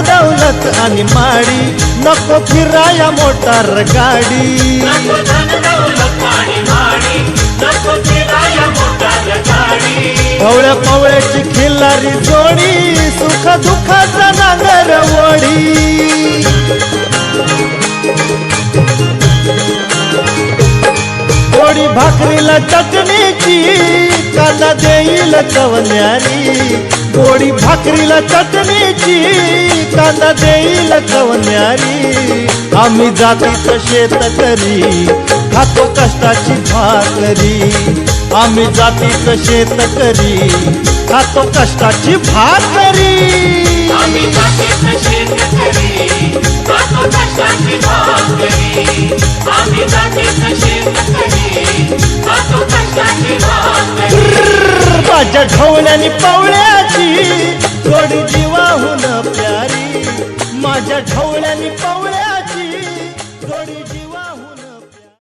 दौलत आणि माडी. नको फिराया मोटार गाडी. पवळ्या पवळ्याची खिल्लारी जोडी सुख दुःखाचा नांगर वडी. गोडी भाकरीला चटणीची कांदा देईल कवन्यारी गोडी भाकरीला चटणीची कांदा देईल कवन्यारी. आम्ही जातीचं शेतकरी खातो कष्टाची भाकरी. आम्ही जातीचं शेतकरी खातो कष्टाची भाकरी. आम्ही जातीचं शेतकरी खातो कष्टाची भाकरी. आम्ही जातीचं शेतकरी खातो कष्टाची भाकरी. माझ्या ढवळ्यानी पावळ्याची जीवाहून प्यारी माझ्या ढवळ्यानी पावळ्या